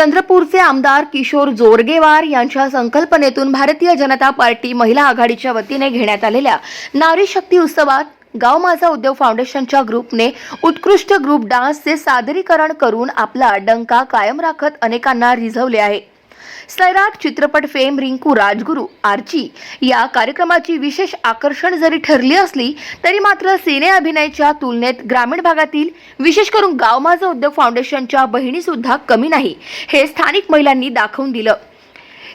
चंद्रपूरचे आमदार किशोर जोरगेवार यांच्या संकल्पनेतून भारतीय जनता पार्टी महिला आघाडीच्या वतीने घेण्यात आलेल्या नारी शक्ती उत्सवात गाव माझा उद्योग फाउंडेशनच्या ग्रुपने उत्कृष्ट ग्रुप डान्सचे सादरीकरण करून आपला डंका कायम राखत अनेकांना रिझवले आहे. सैराट चित्रपट फेम रिंकू राजगुरू आर्ची. या कार्यक्रमाची विशेष आकर्षण जरी ठरली असली तरी मात्र सिने अभिनयच्या तुलनेत ग्रामीण भागातील विशेष करून गाव माझा उद्योग फाउंडेशनच्या बहिणी सुद्धा कमी नाही हे स्थानिक महिलांनी दाखवून दिलं.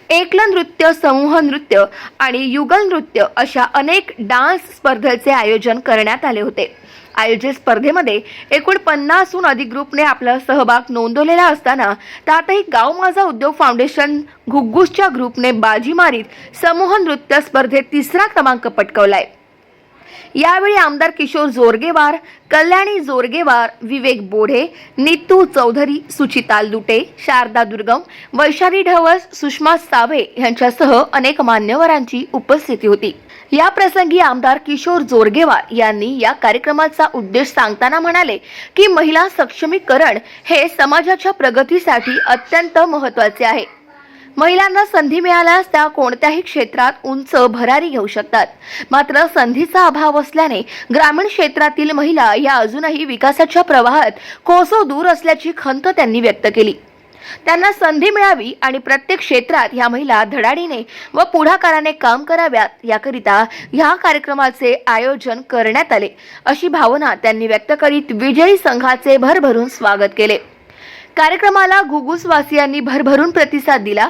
एकल नृत्य समूह नृत्य आणि युगल नृत्य अशा अनेक डान्स स्पर्धेचे आयोजन करण्यात आले होते. आयोजित स्पर्धेमध्ये एकूण पन्नासहून अधिक ग्रुपने आपला सहभाग नोंदवलेला असताना त्यातही गाव माझा उद्योग फाउंडेशन घुग्गुसच्या ग्रुपने बाजी मारीत समूह नृत्य स्पर्धेत तिसरा क्रमांक पटकवलाय. यावेळी आमदार किशोर जोरगेवार कल्याणी जोरगेवार विवेक बोढे नितू चौधरी सुचिता लुटे शारदा दुर्गम वैशाली ढवस सुषमा सावे यांच्यासह अनेक मान्यवरांची उपस्थिती होती. या प्रसंगी आमदार किशोर जोरगेवार यांनी या कार्यक्रमाचा उद्देश सांगताना म्हणाले की महिला सक्षमीकरण हे समाजाच्या प्रगतीसाठी अत्यंत महत्त्वाचे आहे. महिलांना संधी मिळाल्यास त्या कोणत्याही क्षेत्रात उंच भरारी घेऊ शकतात. मात्र संधीचा अभाव असल्याने ग्रामीण क्षेत्रातील महिला या अजूनही विकासाच्या प्रवाहात कोसो दूर असल्याची खंत त्यांनी व्यक्त केली. त्यांना संधी मिळावी आणि प्रत्येक क्षेत्रात ह्या महिला धडाडीने व पुढाकाराने काम कराव्यात याकरिता ह्या कार्यक्रमाचे आयोजन करण्यात आले अशी भावना त्यांनी व्यक्त करीत विजयी संघाचे भरभरून स्वागत केले. कार्यक्रमाला घुगुसवासियांनी भरभरून प्रतिसाद दिला.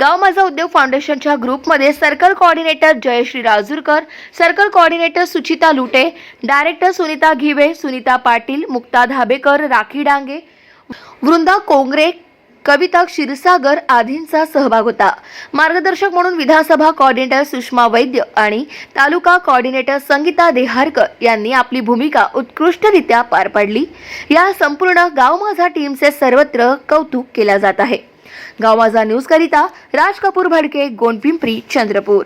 गाव माझा उद्योग फाउंडेशनच्या ग्रुपमध्ये circle coordinator Jayashree Rajurkar circle coordinator Suchita Lute director Sunita Ghive Sunita Patil Mukta Dhabekar Rakhi Dange Vrunda Kongre Kavita Kshirsagar आदींचा सहभाग होता. मार्गदर्शक म्हणून विधानसभा कॉर्डिनेटर सुषमा वैद्य आणि तालुका कॉर्डिनेटर संगीता देहारकर यांनी आपली भूमिका उत्कृष्टरित्या पार पाडली. या संपूर्ण गाव माझा टीमचे सर्वत्र कौतुक केल्या जात आहे. गाव माझा न्यूज करिता राज कपूर भडके गोंडपिंपरी चंद्रपूर.